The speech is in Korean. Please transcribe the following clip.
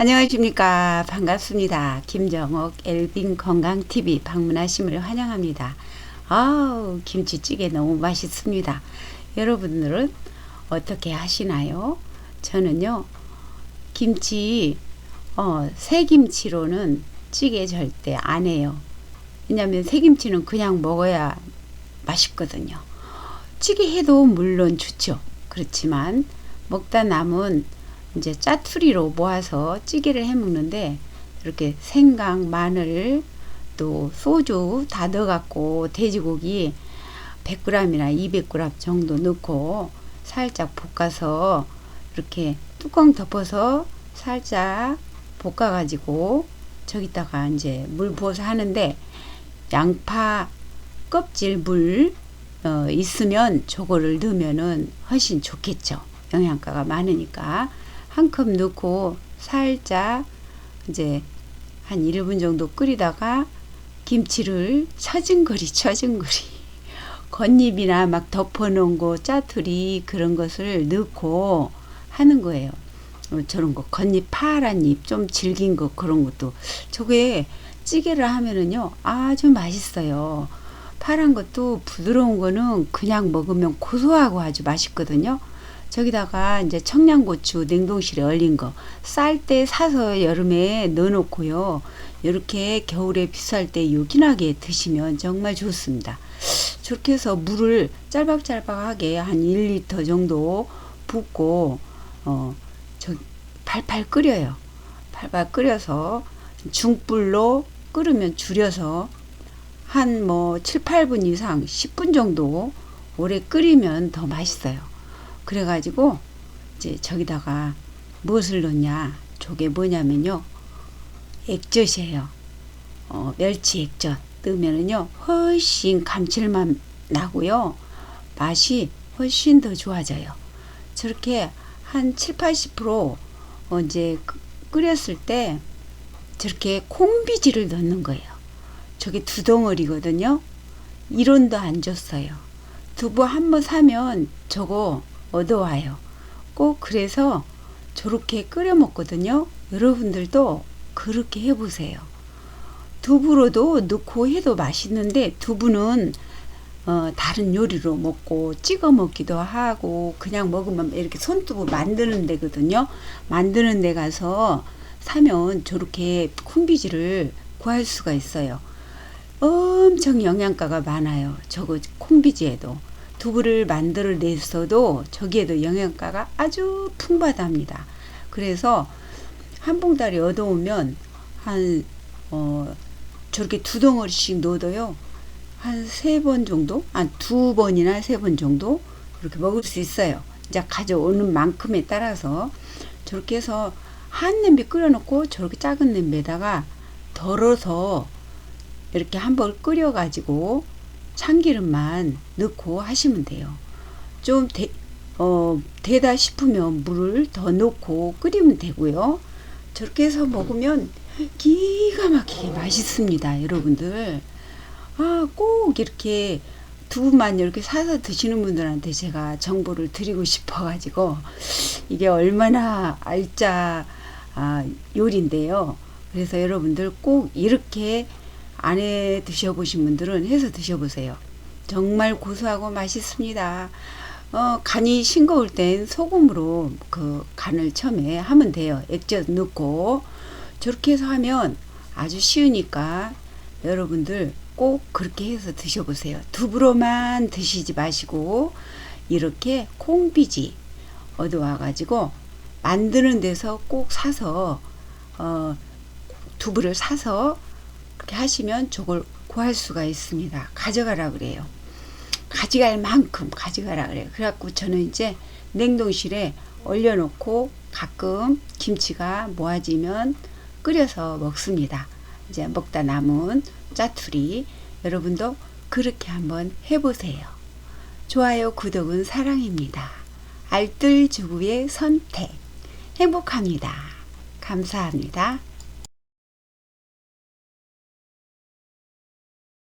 안녕하십니까. 반갑습니다. 김정옥 엘빈 건강TV 방문하심을 환영합니다. 아우, 김치찌개 너무 맛있습니다. 여러분들은 어떻게 하시나요? 저는요, 김치, 어, 새김치로는 찌개 절대 안 해요. 왜냐면 새김치는 그냥 먹어야 맛있거든요. 찌개 해도 물론 좋죠. 그렇지만 먹다 남은 이제 짜투리로 모아서 찌개를 해 먹는데 이렇게 생강, 마늘, 또 소주 다 넣어갖고 돼지고기 100g이나 200g 정도 넣고 살짝 볶아서 이렇게 뚜껑 덮어서 살짝 볶아가지고 저기다가 이제 물 부어서 하는데 양파 껍질 물 어, 있으면 저거를 넣으면은 훨씬 좋겠죠. 영양가가 많으니까 한 컵 넣고 살짝 이제 한 1분 정도 끓이다가 김치를 처진거리 처진거리 겉잎이나 막 덮어놓은 거 짜투리 그런 것을 넣고 하는 거예요. 어, 저런 거 겉잎 파란 잎 좀 질긴 거 그런 것도 저게 찌개를 하면은요 아주 맛있어요. 파란 것도 부드러운 거는 그냥 먹으면 고소하고 아주 맛있거든요. 저기다가 이제 청양고추 냉동실에 얼린 거 쌀 때 사서 여름에 넣어놓고요. 이렇게 겨울에 비쌀 때 요긴하게 드시면 정말 좋습니다. 저렇게 해서 물을 짤박짤박하게 한 1리터 정도 붓고 어, 저 팔팔 끓여요. 팔팔 끓여서 중불로 끓으면 줄여서 한 뭐 7, 8분 이상 10분 정도 오래 끓이면 더 맛있어요. 그래가지고 이제 저기다가 무엇을 넣냐? 저게 뭐냐면요. 액젓이에요. 어, 멸치 액젓 넣으면은요 훨씬 감칠맛 나고요. 맛이 훨씬 더 좋아져요. 저렇게 한 7, 80% 어, 이제 끓였을 때 저렇게 콩비지를 넣는 거예요. 저게 두 덩어리거든요. 1원도 안 줬어요. 두부 한 번 사면 저거 얻어와요. 꼭 그래서 저렇게 끓여 먹거든요. 여러분들도 그렇게 해보세요. 두부로도 넣고 해도 맛있는데 두부는 어, 다른 요리로 먹고 찍어 먹기도 하고 그냥 먹으면 이렇게 손두부 만드는 데거든요. 만드는 데 가서 사면 저렇게 콩비지를 구할 수가 있어요. 엄청 영양가가 많아요. 저거 콩비지에도 두부를 만들어내서도 저기에도 영양가가 아주 풍부하답니다. 그래서 한 봉다리 얻어오면 한 어, 저렇게 두 덩어리씩 넣어도요. 한 세 번 정도, 한 두 번이나 세 번 정도 이렇게 먹을 수 있어요. 이제 가져오는 만큼에 따라서 저렇게 해서 한 냄비 끓여놓고 저렇게 작은 냄비에다가 덜어서 이렇게 한번 끓여가지고 참기름만 넣고 하시면 돼요. 좀 되, 어, 되다 싶으면 물을 더 넣고 끓이면 되고요. 저렇게 해서 먹으면 기가 막히게 맛있습니다, 여러분들. 아, 꼭 이렇게 두부만 이렇게 사서 드시는 분들한테 제가 정보를 드리고 싶어가지고 이게 얼마나 알짜 아, 요리인데요. 그래서 여러분들 꼭 이렇게 안 해 드셔보신 분들은 해서 드셔보세요. 정말 고소하고 맛있습니다. 어, 간이 싱거울 땐 소금으로 그 간을 처음에 하면 돼요. 액젓 넣고 저렇게 해서 하면 아주 쉬우니까 여러분들 꼭 그렇게 해서 드셔보세요. 두부로만 드시지 마시고 이렇게 콩비지 얻어와 가지고 만드는 데서 꼭 사서 어, 두부를 사서 그렇게 하시면 저걸 구할 수가 있습니다. 가져가라 그래요. 가져갈 만큼 가져가라 그래요. 그래갖고 저는 이제 냉동실에 얼려놓고 가끔 김치가 모아지면 끓여서 먹습니다. 이제 먹다 남은 짜투리 여러분도 그렇게 한번 해보세요. 좋아요, 구독은 사랑입니다. 알뜰 주부의 선택 행복합니다. 감사합니다.